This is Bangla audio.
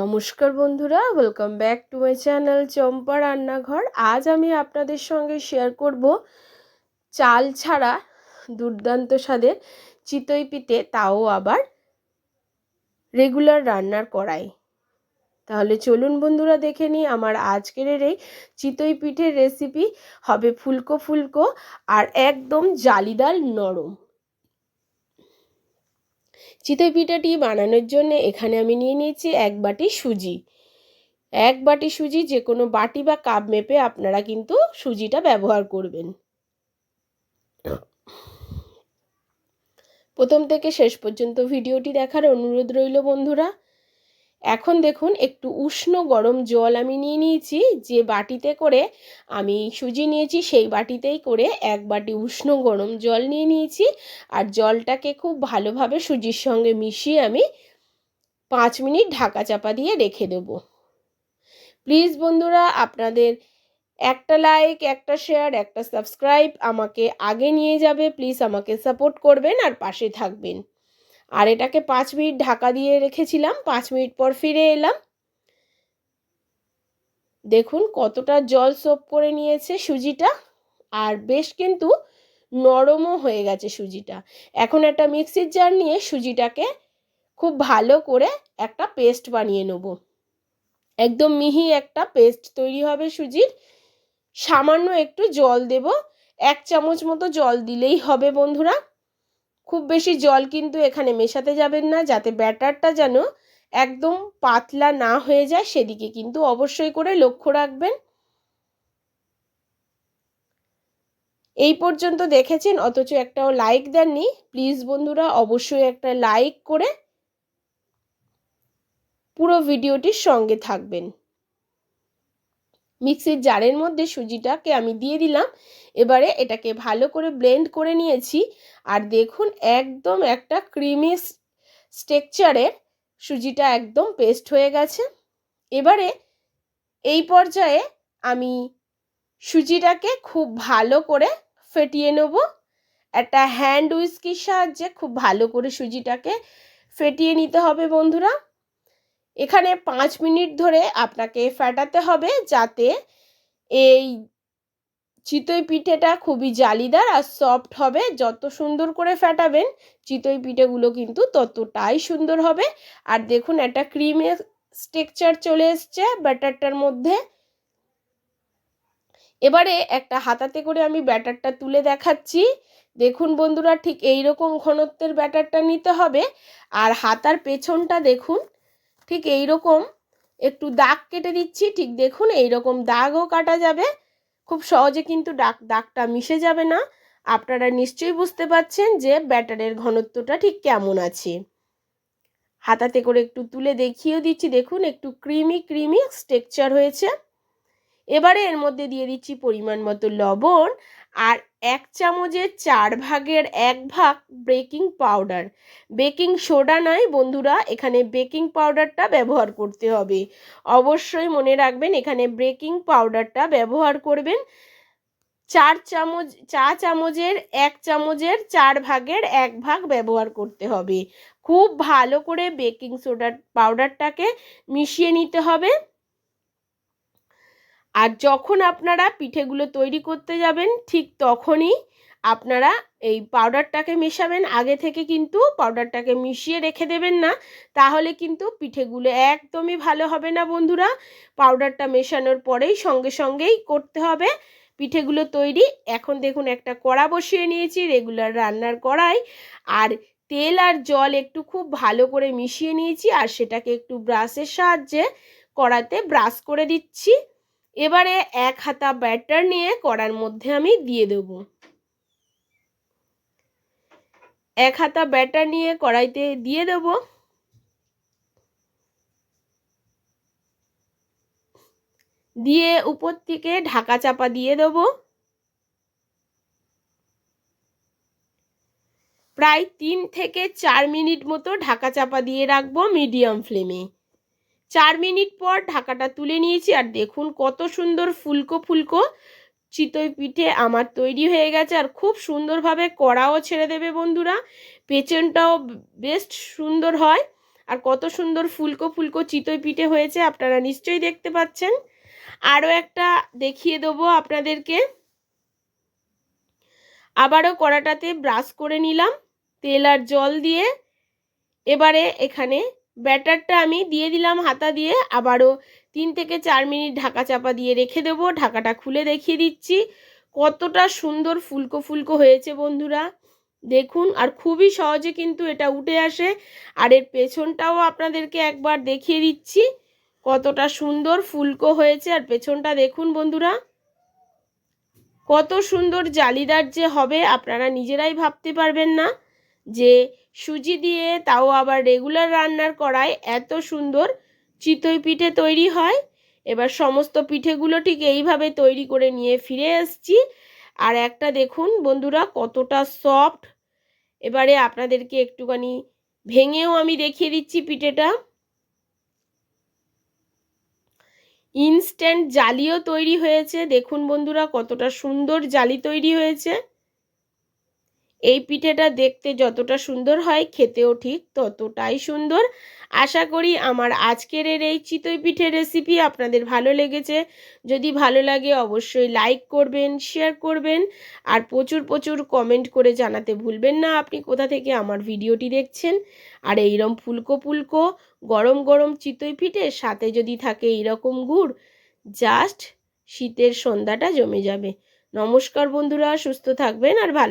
নমস্কার বন্ধুরা welcome back to my channel Champa রান্নাঘর। আজ আমি আপনাদের সঙ্গে শেয়ার করব চাল ছাড়া দুর্দান্ত স্বাদের চিতই পিঠে, তাও আবার রেগুলার রান্নার করাই তাহলে চলুন বন্ধুরা, দেখে নিই আমার আজকের এই চিতই পিঠের রেসিপি হবে ফুলকো ফুলকো আর একদম জালিদার নরম। চিতই পিঠাটি বানানোর জন্য এখানে আমি নিয়ে নিয়েছি এক বাটি সুজি। এক বাটি সুজি যে কোনো বাটি বা কাপ মেপে আপনারা কিন্তু সুজিটা ব্যবহার করবেন। প্রথম থেকে শেষ পর্যন্ত ভিডিওটি দেখার অনুরোধ রইল বন্ধুরা। এখন দেখুন, একটু উষ্ণ গরম জল আমি নিয়ে নিয়েছি, যে বাটিতে করে আমি সুজি নিয়েছি, সেই বাটিতেই করে এক বাটি উষ্ণ গরম জল নিয়ে নিয়েছি। আর জলটাকে খুব ভালোভাবে সুজির সঙ্গে মিশিয়ে আমি পাঁচ মিনিট ঢাকা চাপা দিয়ে রেখে দেব। প্লিজ বন্ধুরা, আপনাদের একটা লাইক, একটা শেয়ার, একটা সাবস্ক্রাইব আমাকে আগে নিয়ে যাবে। প্লিজ আমাকে সাপোর্ট করবেন আর পাশে থাকবেন। আর এটাকে পাঁচ মিনিট ঢাকা দিয়ে রেখেছিলাম, পাঁচ মিনিট পর ফিরে এলাম। দেখুন কতটা জল সোপ করে নিয়েছে সুজিটা, আর বেশ কিন্তু নরমও হয়ে গেছে সুজিটা। এখন একটা মিক্সির জার নিয়ে সুজিটাকে খুব ভালো করে একটা পেস্ট বানিয়ে নেব। একদম মিহি একটা পেস্ট তৈরি হবে সুজির। সামান্য একটু জল দেব, এক চামচ মতো জল দিলেই হবে বন্ধুরা। খুব বেশি জল কিন্তু এখানে মেশাতে যাবেন না, যাতে ব্যাটারটা যেন একদম পাতলা না হয়ে যায় সেদিকে কিন্তু অবশ্যই করে লক্ষ্য রাখবেন। এই পর্যন্ত দেখেছেন, অথচ একটাও লাইক দেননি। প্লিজ বন্ধুরা, অবশ্যই একটা লাইক করে পুরো ভিডিওটির সঙ্গে থাকবেন। মিক্সির জারের মধ্যে সুজিটাকে আমি দিয়ে দিলাম। এবারে এটাকে ভালো করে ব্লেন্ড করে নিয়েছি। আর দেখুন, একদম একটা ক্রিমি স্টেকচারের সুজিটা একদম পেস্ট হয়ে গেছে। এবারে এই পর্যায়ে আমি সুজিটাকে খুব ভালো করে ফেটিয়ে নেব। একটা হ্যান্ড উইস্কির সাহায্যে খুব ভালো করে সুজিটাকে ফেটিয়ে নিতে হবে বন্ধুরা। এখানে পাঁচ মিনিট ধরে আপনাকে ফেটাতে হবে যাতে এই চিতই পিঠেটা খুবই জালিদার আর সফট হবে। যত সুন্দর করে ফেটাবেন, চিতই পিঠেগুলো কিন্তু ততটাই সুন্দর হবে। আর দেখুন, একটা ক্রিমের স্ট্রেকচার চলে এসছে ব্যাটারটার মধ্যে। এবারে একটা হাতাতে করে আমি ব্যাটারটা তুলে দেখাচ্ছি। দেখুন বন্ধুরা, ঠিক এই রকম ঘনত্বের ব্যাটারটা নিতে হবে। আর হাতার পেছনটা দেখুন ঠিক এই রকম একটু দাগ কেটে দিচ্ছি, ঠিক দেখুন এই রকম দাগও কাটা যাবে। খুব সহজে কিন্তু দাগ, দাগটা মিশে যাবে না। আপনারা নিশ্চয়ই বুঝতে পাচ্ছেন যে ব্যাটারের ঘনত্বটা ঠিক কেমন আছে। হাতাতে করে একটু তুলে দেখিয়েও দিচ্ছি, দেখুন একটু ক্রিমি ক্রিমি স্ট্রেকচার হয়েছে। এবারে এর মধ্যে দিয়ে দিচ্ছি পরিমাণ মতো লবণ আর এক চামচের চার ভাগের এক ভাগ বেকিং পাউডার। বেকিং সোডা নয় বন্ধুরা, এখানে বেকিং পাউডারটা ব্যবহার করতে হবে। অবশ্যই মনে রাখবেন, এখানে বেকিং পাউডারটা ব্যবহার করবেন চার চামচ, চা চামচের এক চামচের চার ভাগের এক ভাগ ব্যবহার করতে হবে। খুব ভালো করে বেকিং সোডা পাউডারটাকে মিশিয়ে নিতে হবে। আর যখন আপনারা পিঠেগুলো তৈরি করতে যাবেন, ঠিক তখনই আপনারা এই পাউডারটাকে মেশাবেন। আগে থেকে কিন্তু পাউডারটাকে মিশিয়ে রেখে দেবেন না, তাহলে কিন্তু পিঠেগুলো একদমই ভালো হবে না বন্ধুরা। পাউডারটা মেশানোর পরেই সঙ্গে সঙ্গেই করতে হবে পিঠেগুলো তৈরি। এখন দেখুন একটা কড়া বসিয়ে নিয়েছি, রেগুলার রান্নার কড়াই। আর তেল আর জল একটু খুব ভালো করে মিশিয়ে নিয়েছি, আর সেটাকে একটু ব্রাশের সাহায্যে কড়াতে ব্রাশ করে দিচ্ছি। এবারে এক হাতা ব্যাটার নিয়ে কড়ার মধ্যে আমি দিয়ে দেব। এক হাতা ব্যাটার নিয়ে কড়াইতে দিয়ে দেব। দিয়ে উপর থেকে ঢাকা চাপা দিয়ে দেব। প্রায় তিন থেকে চার মিনিট মতো ঢাকা চাপা দিয়ে রাখব মিডিয়াম ফ্লেমে। চার মিনিট পর ঢাকাটা তুলে নিয়েছি আর দেখুন কত সুন্দর ফুলকো ফুলকো চিতই পিঠে আমার তৈরি হয়ে গেছে। আর খুব সুন্দরভাবে কড়াও ছেড়ে দেবে বন্ধুরা। পেছনটাও বেস্ট সুন্দর হয়। আর কত সুন্দর ফুলকো ফুলকো চিতই পিঠে হয়েছে আপনারা নিশ্চয়ই দেখতে পাচ্ছেন। আরও একটা দেখিয়ে দেবো আপনাদেরকে। আবারও কড়াটাতে ব্রাশ করে নিলাম তেল আর জল দিয়ে। এবারে এখানে ব্যাটারটা আমি দিয়ে দিলাম হাতা দিয়ে, আবারও তিন থেকে চার মিনিট ঢাকা চাপা দিয়ে রেখে দেবো। ঢাকাটা খুলে দেখিয়ে দিচ্ছি। কতটা সুন্দর ফুলকো ফুলকো হয়েছে বন্ধুরা। দেখুন, আর খুবই সহজে কিন্তু এটা উঠে আসে। আর এর পেছনটাও আপনাদেরকে একবার দেখিয়ে দিচ্ছি। কতটা সুন্দর ফুলকো হয়েছে। আর পেছনটা দেখুন বন্ধুরা। কত সুন্দর জালিদার যে হবে, আপনারা নিজেরাই ভাবতে পারবেন না। যে সুজি দিয়ে তাও আবার রেগুলার রান্নার করায় এত সুন্দর চিতই পিঠে তৈরি হয়। এবার সমস্ত পিঠেগুলো ঠিক এইভাবে তৈরি করে নিয়ে ফিরে এসছি। আর একটা দেখুন বন্ধুরা কতটা সফট এবারে আপনাদেরকে একটুখানি ভেঙেও আমি দেখিয়ে দিচ্ছি পিঠেটা। ইনস্ট্যান্ট জালিও তৈরি হয়েছে। দেখুন বন্ধুরা কতটা সুন্দর জালি তৈরি হয়েছে। এই পিঠেটা দেখতে যতটা সুন্দর হয়, খেতেও ঠিক ততটাই সুন্দর। আশা করি আমার আজকের এই চিতই পিঠের রেসিপি আপনাদের ভালো লেগেছে। যদি ভালো লাগে অবশ্যই লাইক করবেন শেয়ার করবেন আর প্রচুর প্রচুর কমেন্ট করে জানাতে ভুলবেন না আপনি কোথা থেকে আমার ভিডিওটি দেখছেন। আর এইরকম ফুলকো ফুলকো গরম গরম চিতই পিঠে সাথে যদি থাকে এইরকম গুড় জাস্ট শীতের সন্ধ্যাটা জমে যাবে। নমস্কার বন্ধুরা, সুস্থ থাকবেন আর ভালো